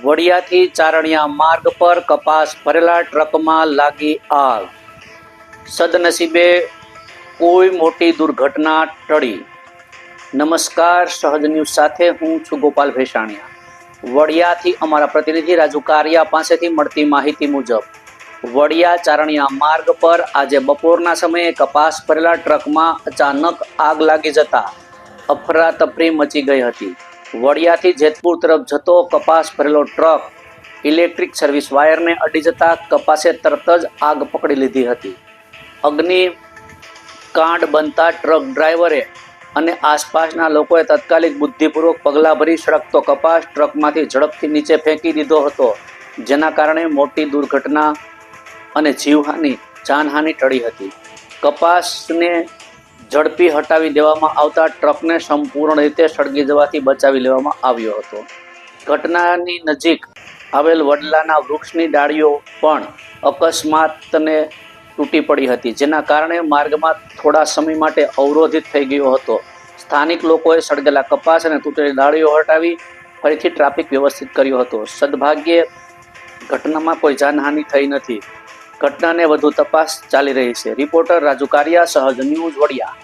વડિયાથી ચારણિયા માર્ગ પર કપાસ ભરેલા ટ્રકમાં લાગી આગ. સદનસીબે કોઈ મોટી દુર્ઘટના ટળી. નમસ્કાર, સહજ ન્યૂઝ સાથે હું છું ગોપાલ ભેસાણિયા. વડિયાથી અમારા પ્રતિનિધિ રાજુ કારિયા પાસેથી મળતી માહિતી મુજબ, વડિયા ચારણિયા માર્ગ પર આજે બપોરના સમયે કપાસ ભરેલા ટ્રકમાં અચાનક આગ લાગી જતા અફરાતફરી મચી ગઈ હતી. વડિયાથી જેતપુર તરફ જતો કપાસ ભરેલો ટ્રક, ઇલેક્ટ્રિક સર્વિસ વાયરને અડી જતા કપાસે તરત જ આગ પકડી લીધી હતી. અગ્નિ કાંડ બનતા ટ્રક ડ્રાઈવરે અને આસપાસના લોકોએ તાત્કાલિક બુદ્ધિપૂર્વક પગલાં ભરી સળગતો કપાસ ટ્રકમાંથી ઝડપથી નીચે ફેંકી દીધો હતો, જેના કારણે મોટી દુર્ઘટના અને જીવહાનિ જાનહાનિ ટળી હતી. કપાસને ઝડપી હટાવી દેવામાં આવતા ટ્રકને સંપૂર્ણ રીતે સળગી જવાથી બચાવી લેવામાં આવ્યો હતો. ઘટનાની નજીક આવેલ વડલાના વૃક્ષની ડાળીઓ પણ અકસ્માતને તૂટી પડી હતી, જેના કારણે માર્ગમાં થોડા સમય માટે અવરોધિત થઈ ગયો હતો. સ્થાનિક લોકોએ સળગેલા કપાસ અને તૂટેલી ડાળીઓ હટાવી ફરીથી ટ્રાફિક વ્યવસ્થિત કર્યો હતો. સદભાગ્યે ઘટનામાં કોઈ જાનહાનિ થઈ નથી. ઘટનાને વધુ તપાસ ચાલી રહી છે. રિપોર્ટર રાજુ કારિયા સહજ ન્યૂઝ વડિયા.